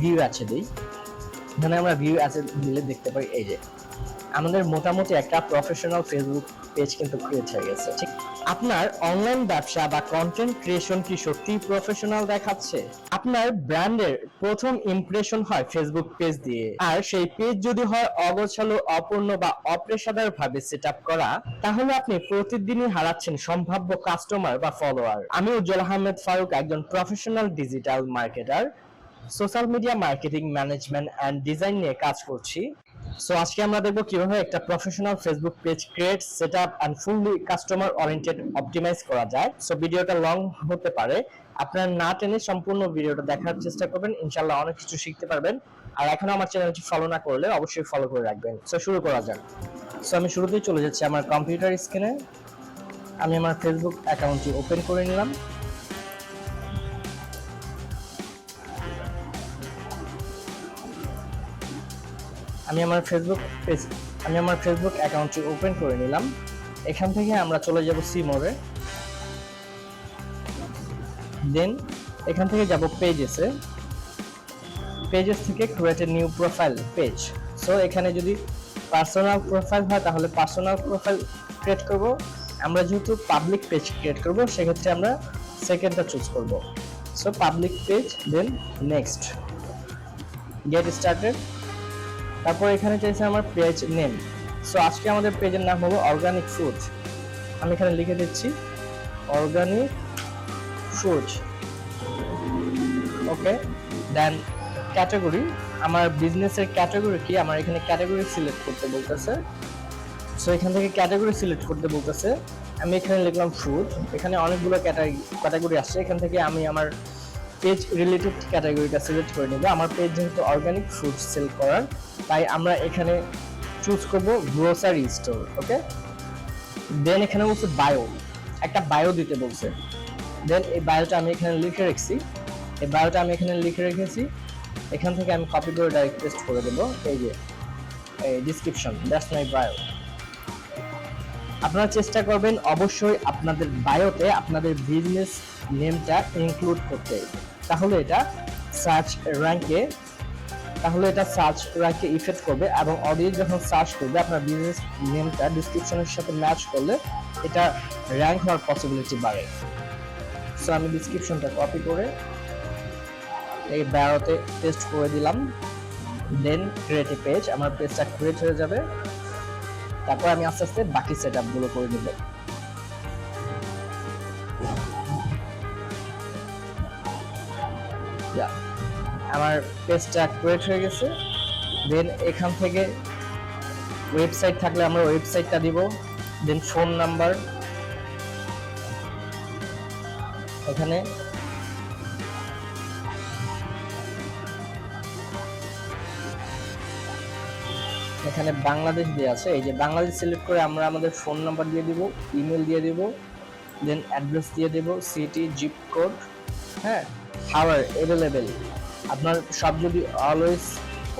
View আছে দিই। এখানে আমরা ভিউ আছে দিলে দেখতে পাই এই যে আমাদের মোটামুটি একটা প্রফেশনাল ফেসবুক পেজ কিন্তু ক্রিয়েট হয়ে গেছে। ঠিক, আপনার অনলাইন ব্যবসা বা কন্টেন্ট ক্রিয়েশন কি সত্যি প্রফেশনাল দেখাচ্ছে? আপনার ব্র্যান্ডের প্রথম ইমপ্রেশন হয় ফেসবুক পেজ দিয়ে। আর সেই পেজ যদি হয় অগোছালো, অপূর্ণ বা অপেশাদার ভাবে সেট করা, তাহলে আপনি প্রতিদিনই হারাচ্ছেন সম্ভাব্য কাস্টমার বা ফলোয়ার আমি উজ্জ্বল আহমেদ ফারুক, একজন professional digital marketer social media marketing management and design নিয়ে কাজ করছি। সো আজকে আমরা দেখব কীভাবে একটা professional Facebook page create set up and fully customer oriented optimize করা যায়। সো ভিডিওটা লং হতে পারে। আপনারা না টেনে সম্পূর্ণ ভিডিওটা দেখার চেষ্টা করবেন। ইনশাল্লাহ অনেক কিছু শিখতে পারবেন। আর এখনও আমার চ্যানেলটি ফলো না করলে অবশ্যই ফলো করে রাখবেন। সো শুরু করা যাক। সো আমি শুরুতেই চলে যাচ্ছি আমার কম্পিউটার স্ক্রিনে আমি আমার ফেসবুক অ্যাকাউন্টটি ওপেন করে নিলাম। আমি আমার ফেসবুক পেজ আমি আমার ফেসবুক অ্যাকাউন্টটি ওপেন করে নিলাম। এখান থেকে আমরা চলে যাব সি মোড়ে দেন এখান থেকে যাব পেজেসে পেজেস থেকে create a new profile page so এখানে যদি পার্সোনাল প্রোফাইল হয়, তাহলে পার্সোনাল প্রোফাইল ক্রিয়েট করব। আমরা যেহেতু পাবলিক পেজ ক্রিয়েট করব, সেক্ষেত্রে আমরা সেকেন্ডটা চুজ করব। So public page then next get started তারপর এখানে চাইছে আমার পেজ নেম সো আজকে আমাদের পেজের নাম হলো অর্গানিক ফুড আমি এখানে লিখে দিচ্ছি organic food okay then category আমার বিজনেসের ক্যাটাগরি কি? আমার এখানে ক্যাটাগরি সিলেক্ট করতে বলতেছে। সো এখান থেকে ক্যাটাগরি সিলেক্ট করতে বলতেছে। আমি এখানে লিখলাম ফুড এখানে অনেকগুলো ক্যাটাগরি আসছে। এখান থেকে আমি আমার পেজ রিলেটেড ক্যাটাগরিটা সিলেক্ট করে নেব, আমার পেজ যেহেতু অর্গানিক ফুড সেল করার, তাই আমরা এখানে চুজ করব গ্রোসারি স্টোর ওকে দেন এখানে বলছে বায়ো একটা বায়ো দিতে বলছে। দেন এই বায়োটা আমি এখানে লিখে রেখেছি। এই বায়োটা আমি এখানে লিখে রেখেছি। এখান থেকে আমি কপি করে ডাইরেক্ট পেস্ট করে দেবো, এই যে, এই ডিসক্রিপশন দ্যাটস মাই বায়ো আপনারা চেষ্টা করবেন অবশ্যই আপনাদের বায়োতে আপনাদের বিজনেস নেমটা ইনক্লুড করতে। তাহলে এটা সার্চ র্যাঙ্কে তাহলে এটা সার্চ র্যাঙ্কে ইফেক্ট করবে এবং অডিয়েন্স যখন সার্চ করবে, আপনার বিজনেস নেমটা ডিসক্রিপশনের সাথে ম্যাচ করলে এটা র্যাঙ্ক হওয়ার পসিবিলিটি বাড়ে। সো আমি ডিসক্রিপশনটা কপি করে এই বায়োতে টেস্ট করে দিলাম। দেন ক্রিয়েট এ পেজ আমার পেজটা ক্রিয়েট হয়ে যাবে। তারপর আমি আস্তে আস্তে বাকি সেটগুলো করে নেব। আমার পেজটা ক্রিয়েট হয়ে গেছে। দেন এখান থেকে ওয়েবসাইট থাকলে আমরা ওয়েবসাইটটা দিব। দেন ফোন নাম্বার এখানে। এখানে বাংলাদেশ দিয়ে আছে। এই যে বাংলাদেশ সিলেক্ট করে আমরা আমাদের ফোন নাম্বার দিয়ে দিব ইমেল দিয়ে দিব দেন অ্যাড্রেস দিয়ে দেব সিটি জিপ কোড হ্যাঁ হাওয়ার অ্যাভেলেবেল আপনার সব যদি অলওয়েজ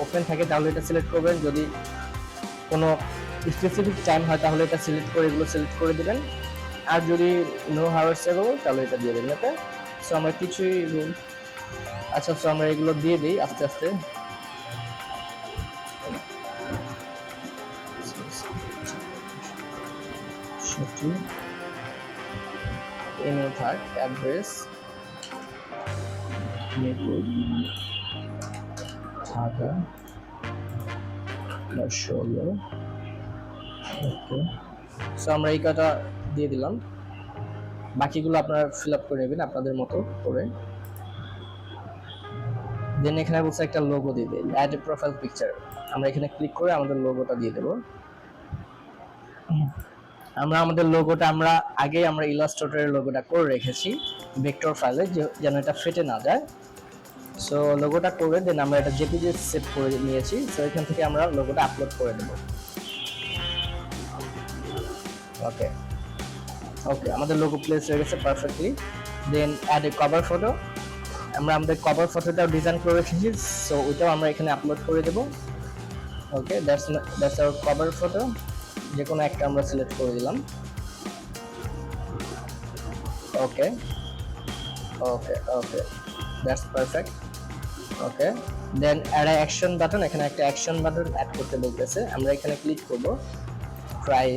ওপেন থাকে, তাহলে এটা সিলেক্ট করবেন। যদি কোনো স্পেসিফিক টাইম হয়, তাহলে এটা সিলেক্ট করে এগুলো সিলেক্ট করে দেবেন। আর যদি নো হাওয়ার্স এগোবো তাহলে এটা দিয়ে দেবেন ওকে সো আমরা কিছুই আচ্ছা সো আমরা এগুলো দিয়ে দিই আস্তে আস্তে। থাক অ্যাড্রেস সো আমরা এই কটা দিয়ে দিলাম। বাকিগুলো আপনারা ফিল আপ করে নেবেন আপনাদের মতো করে। দেন এখানে বলছে একটা লোগো দিবে অ্যাড এ প্রোফাইল পিকচার আমরা এখানে ক্লিক করে আমাদের লোগোটা দিয়ে দেবো। আমরা আমাদের লোগোটা আমরা আগে আমরা ইলাস্ট্রেটরের লোগোটা করে রেখেছি। ভেক্টর ফাইলে যেন এটা ফেটে না যায়। সো লোগোটা করে দেন, আমরা এটা জেপিজি সেভ করে নিয়েছি। সো এখান থেকে আমরা লোগোটা আপলোড করে দেব। ওকে ওকে আমাদের লোগো প্লেস হয়ে গেছে perfectly then add a cover photo আমরা আমাদের কভার ফটোটাও ডিজাইন করে রেখেছি সো ওইটাও আমরা এখানে আপলোড করে দেব। Okay that's that's our cover photo যে কোনো একটা আমরা সিলেক্ট করে দিলাম। Okay okay okay that's perfect okay then add action button এখানে একটা অ্যাকশন বাটন অ্যাড করতে বলতেছে। আমরা এখানে ক্লিক করব ট্রাই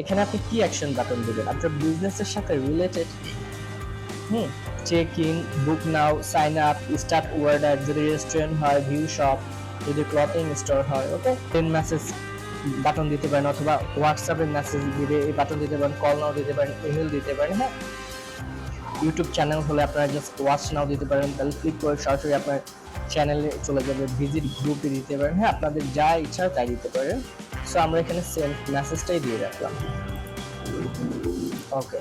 এখানে আপনি কি অ্যাকশন বাটন দেবেন? আপনার বিজনেসের সাথে related hmm check in book now sign up start order যদি রেস্টুরেন্ট হয় ভিউ শপ যদি ক্লথিং স্টোর হয় ওকে টেন মেসেজ বাটন দিতে পারেন অথবা হোয়াটসঅ্যাপে মেসেজ দিবে, এই বাটন দিতে পারেন কল নাও দিতে পারেন ইমেল দিতে পারেন হ্যাঁ? ইউটিউব চ্যানেল হলে আপনারা জাস্ট ওয়াচ নাও দিতে পারেন তাহলে ক্লিক করে সরাসরি আপনার চ্যানেলে চলে যাবে ভিজিট গ্রুপে দিতে পারেন। হ্যাঁ আপনাদের যা ইচ্ছা তাই দিতে পারেন। সো আমরা এখানে সেম মেসেজটাই দিয়ে রাখলাম। Okay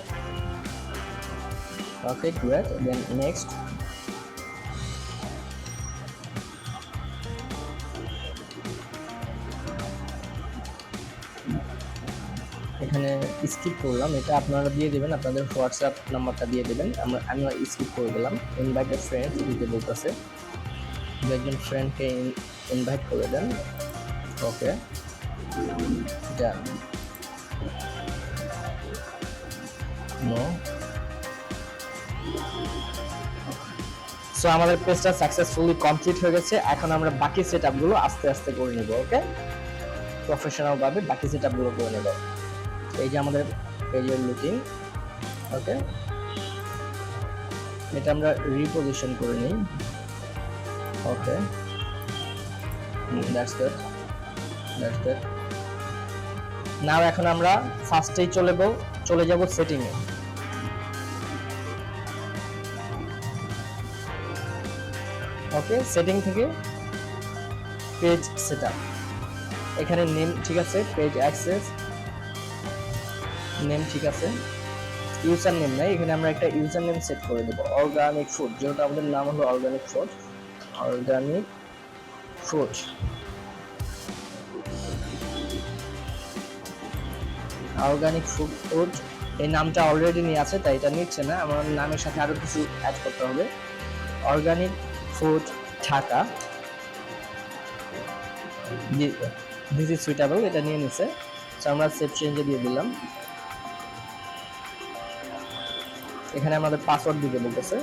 okay great then next এখানে স্কিপ করলাম। এটা আপনারা দিয়ে দেবেন, আপনাদের হোয়াটসঅ্যাপ নাম্বারটা দিয়ে দেবেন। আমরা আমি স্কিপ করে দিলাম। ইনভাইটেড ফ্রেন্ড দিতে বলতেছে। দু একজন ফ্রেন্ডকে ইনভাইট করে দেন ওকে সো আমাদের পেজটা সাকসেসফুলি কমপ্লিট হয়ে গেছে। এখন আমরা বাকি সেট আপগুলো আস্তে আস্তে করে নেব ওকে প্রফেশনাল ভাবে বাকি সেট আপগুলো করে নেব। এই যে আমাদের পেজের লুকিং ওকে এটা আমরা রিপোজিশন করে নিই ওকে গুড নাও এখন আমরা ফার্স্টেই চলে যাব চলে যাব সেটিং এ। ওকে সেটিং থেকে পেজ সেটআপ এখানে নেম ঠিক আছে পেজ অ্যাক্সেস নেম ঠিক আছে। ইউজার নেম নাই, এখানে আমরা একটা ইউজার নেম সেট করে দেবো অর্গানিক ফুড যেহেতু আমাদের নাম হলো organic food organic food organic food food এই নামটা অলরেডি নিয়ে আছে, তাই এটা নিচ্ছে না, আমার নামের সাথে আরও কিছু অ্যাড করতে হবে। Organic food Dhaka this is suitable এটা নিয়ে নিছে। সো আমরা সেভ চেঞ্জে দিয়ে দিলাম। এখানে আমাদের পাসওয়ার্ড দিতে বলতেছে।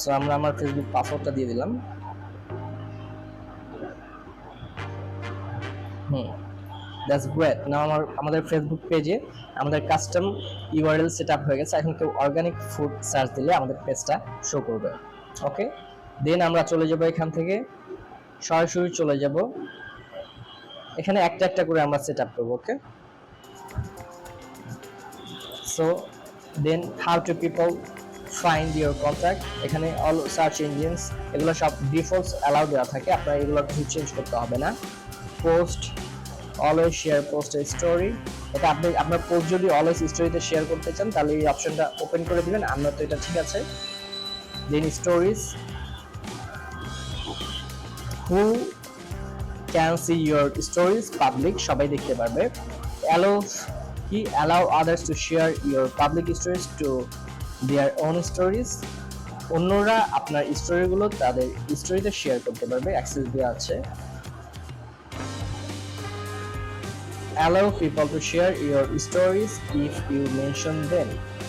সো আমরা আমার ফেসবুক পাসওয়ার্ডটা দিয়ে দিলাম। হুম দ্যাটস গ্রেট নাও আমার, আমাদের ফেসবুক পেজে আমাদের কাস্টম ইউআরএল সেট আপ হয়ে গেছে। এখন কেউ অর্গানিক ফুড সার্চ দিলে আমাদের পেজটা শো করবে। ওকে দেন আমরা চলে যাব এখান থেকে। সরাসরি চলে যাব। এখানে একটা একটা করে আমরা সেট আপ করব okay so then how to people find your contact এখানে অল সার্চ ইঞ্জিনস এগুলো সব ডিফল্টস অ্যালাউ দেওয়া থাকে। আপনার এগুলো কিছু চেঞ্জ করতে হবে না। Post always share post story এটা আপনি, আপনার পোস্ট যদি অলওয়েজ স্টোরিতে শেয়ার করতে চান, তাহলে এই অপশনটা ওপেন করে দিবেন। আমরা তো এটা ঠিক আছে। Then stories who can see your stories public সবাই দেখতে পারবে। অ্যালো কি? Allow others to share your public stories to their own stories অন্যরা আপনার স্টোরিগুলো তাদের স্টোরিতে শেয়ার করতে পারবে অ্যাক্সেস দেওয়া আছে। Allow people to share your stories if you mention them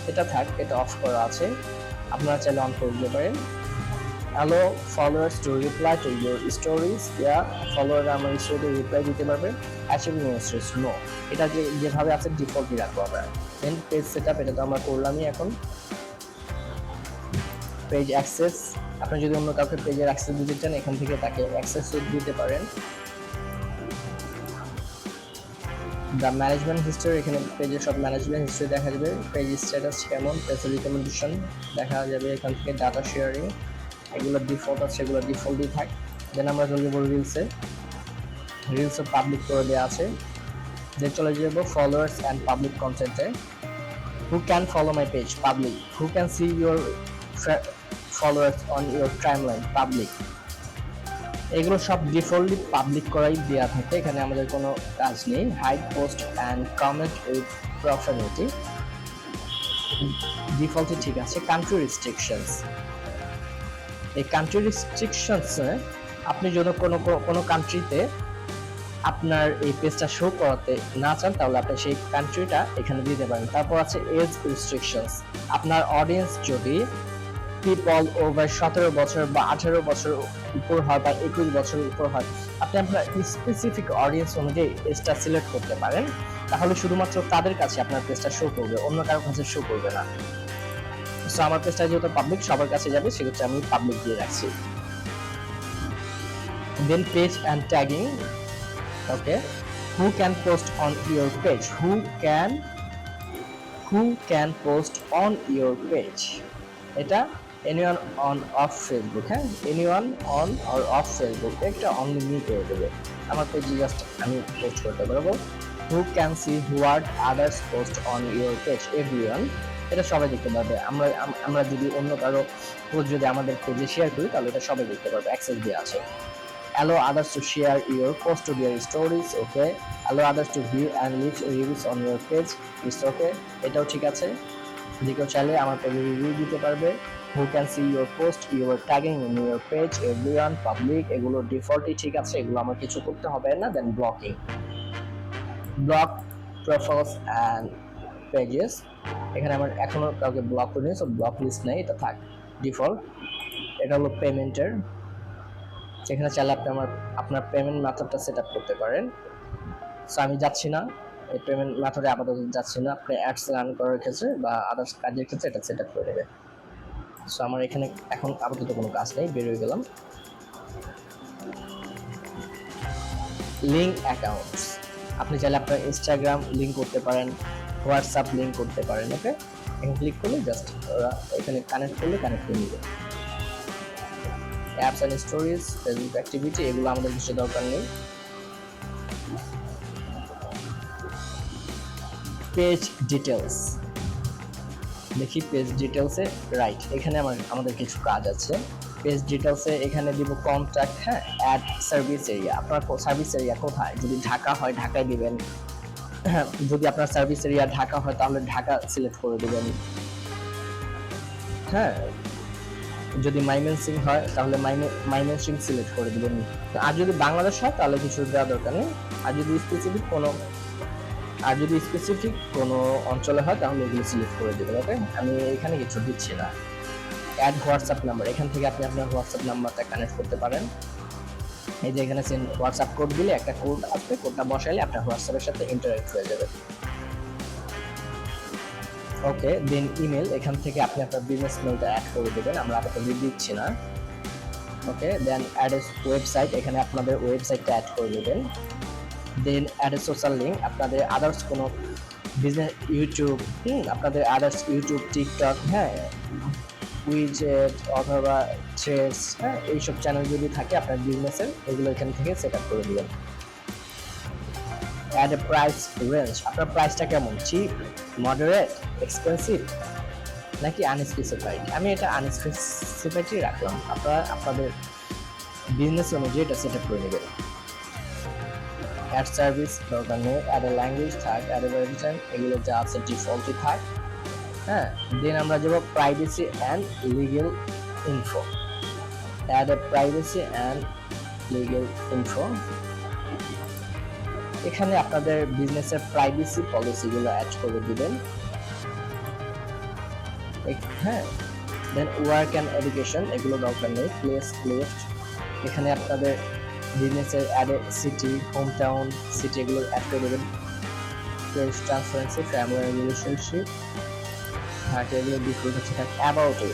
এটা থাক, এটা অফ করা আছে। আপনারা চাইলে অন করে দিতে পারেন। Allow followers to reply to your stories? ইয়া ফলোয়াররা আমার স্টোরিতে রিপ্লাই দিতে পারবে? অ্যাচিভিং স্টোরিজ নো এটা যে যেভাবে আছে ডিফল্টই রাখব আমরা। দেন পেজ সেট আপ এটা তো আমরা করলামই এখন। পেজ অ্যাক্সেস আপনি যদি অন্য কাউকে পেজের অ্যাক্সেস দিতে চান, এখান থেকে তাকে অ্যাক্সেস দিতে পারেন। দ্য ম্যানেজমেন্ট হিস্টোরি এখানে পেজের সব ম্যানেজমেন্ট হিস্টোরি দেখা যাবে। পেজ স্ট্যাটাস কেমন পেজের রিকমেন্ডেশন দেখা যাবে। এখান থেকে ডাটা শেয়ারিং এগুলো ডিফল্ট আছে সেগুলো ডিফল্টই থাক। দেন আমরা চলে যাব রিলসে রিলসও পাবলিক করে দেওয়া আছে। দেন চলে যাব ফলোয়ার্স অ্যান্ড পাবলিক কন্টেন্টে who can follow my page public who can see your followers on your timeline public এগুলো সব ডিফল্টলি পাবলিক করাই দেওয়া থাকে। এখানে আমাদের কোনো কাজ নেই। Hide post and comment with profanity ডিফল্টে ঠিক আছে। কান্ট্রি রেস্ট্রিকশনস এই কান্ট্রি রেস্ট্রিকশনসে আপনি যদি কোনো কোনো কান্ট্রিতে আপনার এই পেজটা শো করাতে না চান, তাহলে আপনি সেই কান্ট্রিটা এখানে দিতে পারেন। তারপর আছে এজ রেস্ট্রিকশনস আপনার অডিয়েন্স যদি পিপল ওভার সতেরো বছর বা আঠেরো বছর উপর হয় বা একুশ বছর উপর হয়, আপনি আপনার স্পেসিফিক অডিয়েন্স অনুযায়ী পেজটা সিলেক্ট করতে পারেন। তাহলে শুধুমাত্র তাদের কাছে আপনার পেজটা শো করবে, অন্য কারও কাছে শো করবে না। সো আমার পেজটা যেহেতু পাবলিক সবার কাছে যাবে সেক্ষেত্রে আমি পাবলিক দিয়ে রাখছি then page and tagging okay who can post on your page who can who can post on your page এটা anyone on off ফেসবুক হ্যাঁ anyone on or off Facebook একটা অনলি মি করে দেবে আমার পেজে just আমি post করতে পারব who can see what others post on your page everyone এটা সবাই দেখতে পারবে। আমরা আমরা যদি অন্য কারও পোস্ট যদি আমাদের পেজে শেয়ার করি, তাহলে এটা সবাই দেখতে পারবে অ্যাক্সেস দিয়ে আছে। Allow others to share your post to their stories okay allow others to view and leave reviews on your page is okay এটাও ঠিক আছে। যে কেউ চাইলে আমার পেজে রিভিউ দিতে পারবে। Who can see your post your tagging in your page everyone public এগুলো ডিফল্টই ঠিক আছে, এগুলো আমার কিছু করতে হবে না then blocking block profiles and pages এখানে আমার এখনও কাউকে ব্লক করিনি সো ব্লক লিস্ট নেই, এটা থাক ডিফল্ট এটা হলো পেমেন্টের সেখানে চাইলে আপনি আমার, আপনার পেমেন্ট মেথডটা সেট আপ করতে পারেন। সো আমি যাচ্ছি না, এই পেমেন্ট মেথডে আপাতত যাচ্ছি না, আপনি অ্যাডস রান করার ক্ষেত্রে বা আদার্স কাজের ক্ষেত্রে এটা সেট আপ করে দেবে সো আমার এখানে এখন আপাতত কোনো কাজ নেই বেরোয় গেলাম। লিঙ্ক অ্যাকাউন্টস আপনি চাইলে আপনার ইনস্টাগ্রাম লিঙ্ক করতে পারেন। হোয়াটসঅ্যাপ লিঙ্ক করতে পারেন ওকে এখানে ক্লিক করলে জাস্ট ওরা এখানে কানেক্ট করলে কানেক্ট করে নেবে। Apps and stories Facebook activity এগুলো আমাদের কিছু দরকার নেই। পেজ ডিটেলস দেখি পেজ ডিটেলসে রাইট এখানে আমার, আমাদের কিছু কাজ আছে। পেজ ডিটেলসে এখানে দিব কন্ট্যাক্ট হ্যাঁ অ্যাড সার্ভিস এরিয়া আপনার সার্ভিস এরিয়া কোথায়? যদি ঢাকা হয়, ঢাকায় দিবেন। হ্যাঁ যদি আপনার সার্ভিস এরিয়া ঢাকা হয়, তাহলে ঢাকা সিলেক্ট করে দেবেন। হ্যাঁ যদি মাইমেনসিং হয়, তাহলে মাইমেনসিং সিলেক্ট করে দিবেন। আর যদি বাংলাদেশ হয়, তাহলে কিছু দেওয়া দরকার নেই। আর যদি স্পেসিফিক কোনো, আর যদি স্পেসিফিক কোনো অঞ্চলে হয়, তাহলে এগুলো সিলেক্ট করে দেবেন ওকে আমি এখানে কিছু দিচ্ছি না। অ্যাড হোয়াটসঅ্যাপ নাম্বার এখান থেকে আপনি আপনার হোয়াটসঅ্যাপ নাম্বারটা কানেক্ট করতে পারেন। এই যে এখানে হোয়াটসঅ্যাপ কোড দিলে একটা কোড আসবে কোডটা বসাইলে আপনার হোয়াটসঅ্যাপের সাথে ইন্টারাক্ট হয়ে যাবে। ওকে দেন ইমেল এখান থেকে আপনি আপনার বিজনেস মেলটা অ্যাড করে দেবেন, আমরা আপাতত দিচ্ছি না। ওকে দেন অ্যাড ওয়েবসাইট এখানে আপনাদের ওয়েবসাইটটা অ্যাড করে দেবেন। দেন অ্যাড সোশ্যাল লিঙ্ক আপনাদের আদার্স কোনো বিজনেস ইউটিউব হুম, আপনাদের আদার্স ইউটিউব টিকটক হ্যাঁ উইজেট অথবা থ্রেডস হ্যাঁ এইসব চ্যানেল যদি থাকে আপনার বিজনেসের এগুলো এখান থেকে সেট আপ করে দিবেন। অ্যাড এ প্রাইস রেঞ্জ আপনার প্রাইসটা কেমন? চিপ মডারেট এক্সপেন্সিভ নাকি আনস্পেসিফাইড আমি এটা আনস্পেসিফাইডই রাখলাম। আপনারা, আপনাদের বিজনেস অনুযায়ী এটা সেট আপ করে নেবেন। অ্যাড সার্ভিস দরকার নেই অ্যাড এ ল্যাঙ্গুয়েজ থাক অ্যাড এ এগুলো যা আছে ডিফল্টই থাক। হ্যাঁ দেন আমরা যাব privacy and legal info add a privacy and legal info এখানে আপনাদের বিজনেসের প্রাইভেসি পলিসিগুলো অ্যাড করে দিবেন। হ্যাঁ দেন ওয়ার্ক অ্যান্ড এডুকেশন এগুলো দরকার নেই প্লেস লিফট এখানে আপনাদের বিজনেসের অ্যাডে সিটি হোম টাউন সিটি এগুলো অ্যাড করে দেবেন। প্লেস ট্রান্সপারেন্সি ফ্যামিলি রিলেশনশিপ এগুলো ডিফল্ট হচ্ছে about you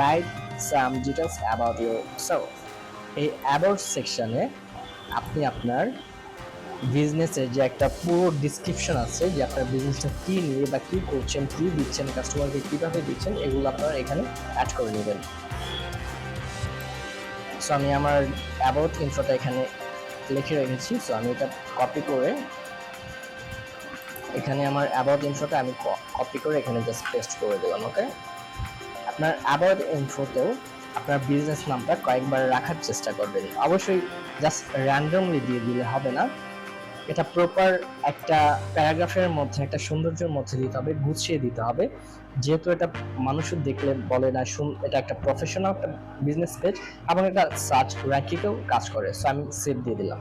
right some details about yourself এই অ্যাবাউট সেকশনে আপনি আপনার বিজনেসের যে একটা পুরো ডিসক্রিপশন আছে, যে আপনার বিজনেসটা কি নিয়ে বা কি করছেন, কি দিচ্ছেন কাস্টমারকে কীভাবে দিচ্ছেন, এগুলো আপনারা এখানে অ্যাড করে নেবেন। সো আমি আমার অ্যাবাউট ইনফোটা এখানে লিখে রেখেছি। সো আমি এটা কপি করে এখানে আমার অ্যাবাউট ইনফোটা আমি কপি করে এখানে জাস্ট পেস্ট করে দিলাম ওকে আপনার অ্যাবাউট ইনফোতেও আপনার বিজনেস নামটা কয়েকবার রাখার চেষ্টা করবেন। অবশ্যই জাস্ট র্যান্ডমলি দিয়ে দিলে হবে না। এটা প্রপার একটা প্যারাগ্রাফের মধ্যে, একটা সৌন্দর্যের মধ্যে দিতে হবে, গুছিয়ে দিতে হবে। যেহেতু এটা মানুষের দেখলে বলে না, শুন, এটা একটা প্রফেশনাল বিজনেস পেজ এবং এটা সার্চ র্যাঙ্কিংয়েও কাজ করে। সো আমি সেভ দিয়ে দিলাম।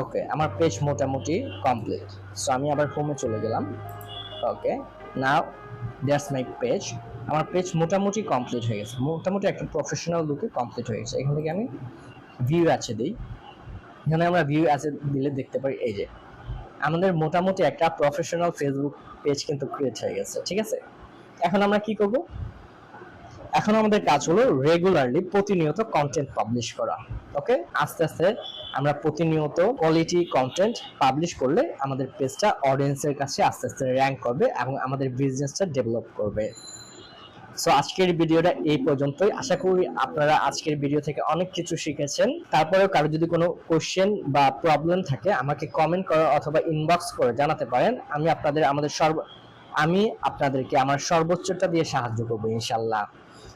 ওকে আমার পেজ মোটামুটি কমপ্লিট সো আমি আবার হোমে চলে গেলাম। Okay now that's my page আমার পেজ মোটামুটি কমপ্লিট হয়ে গেছে। মোটামুটি একটা প্রফেশনাল লুকে কমপ্লিট হয়ে গেছে। এখান থেকে আমি ভিউ আছে দিই। এখানে আমরা ভিউ আছে দিলে দেখতে পারি এই যে, আমাদের মোটামুটি একটা প্রফেশনাল ফেসবুক পেজ কিন্তু ক্রিয়েট হয়ে গেছে। ঠিক আছে? এখন আমরা কি করব? এখন আমাদের কাজ হলো রেগুলারলি প্রতিনিয়ত কন্টেন্ট পাবলিশ করা। ওকে আস্তে আস্তে আমরা প্রতিনিয়ত কোয়ালিটি কন্টেন্ট পাবলিশ করলে আমাদের পেজটা অডিয়েন্সের কাছে আস্তে আস্তে র্যাঙ্ক করবে এবং আমাদের বিজনেসটা ডেভেলপ করবে। সো আজকের ভিডিওটা এই পর্যন্তই। আশা করি আপনারা আজকের ভিডিও থেকে অনেক কিছু শিখেছেন। তারপরেও কারও যদি কোনো কোশ্চেন বা প্রবলেম থাকে, আমাকে কমেন্ট করা অথবা ইনবক্স করে জানাতে পারেন। আমি আপনাদের, আমাদের সর্ব আমি আপনাদেরকে আমার সর্বোচ্চটা দিয়ে সাহায্য করব, ইনশাল্লাহ।